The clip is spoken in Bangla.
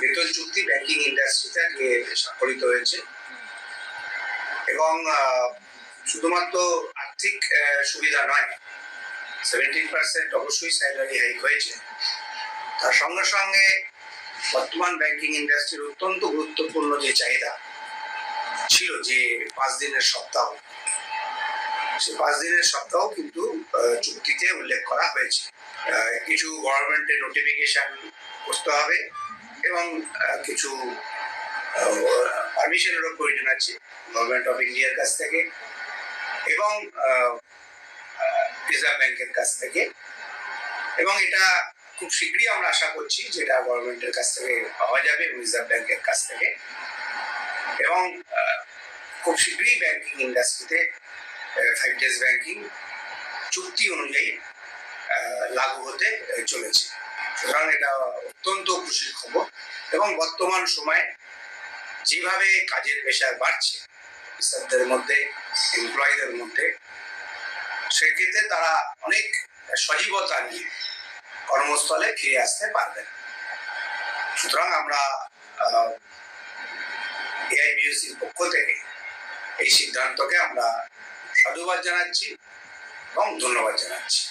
বেতন চুক্তি ব্যাংকিং স্বাক্ষরিত হয়েছে। এবং শুধুমাত্র আর্থিক সুবিধা নয় সেভেন্টিন পার্সেন্ট অবশ্যই স্যালারি হাইক হয়েছে। তার সঙ্গে সঙ্গে বর্তমান ব্যাংকিং ইন্ডাস্ট্রির অত্যন্ত গুরুত্বপূর্ণ যে চাহিদা ছিল যে পাঁচ দিনের সপ্তাহ, সে পাঁচ দিনের সপ্তাহ কিন্তু চুক্তিতে উল্লেখ করা হয়েছে। কিছু গভর্নমেন্টের নোটিফিকেশন করতে হবে। এবং কিছু পারমিশনেরও প্রয়োজন আছে গভর্নমেন্ট অফ ইন্ডিয়ার কাছ থেকে এবং রিজার্ভ ব্যাংকের কাছ থেকে। এবং এটা খুব শীঘ্রই আমরা আশা করছি যেটা গভর্নমেন্টের কাছ থেকে পাওয়া যাবে রিজার্ভ ব্যাংকের কাছ থেকে। এবং খুব শীঘ্রই ব্যাংকিং ইন্ডাস্ট্রিতে ফাইভ ব্যাংকিং চুক্তি অনুযায়ী লাগু হতে চলেছে। সুতরাং এটা অত্যন্ত খুশির খবর। এবং বর্তমান সময়ে যেভাবে কাজের প্রেশার বাড়ছে অফিসারদের মধ্যে এমপ্লয়ীদের মধ্যে, সেক্ষেত্রে তারা অনেক সজীবতা নিয়ে কর্মস্থলে ফিরে আসতে পারবেন। সুতরাং আমরা এআইবিউসির পক্ষ থেকে এই সিদ্ধান্তকে আমরা সাধুবাদ জানাচ্ছি এবং ধন্যবাদ জানাচ্ছি।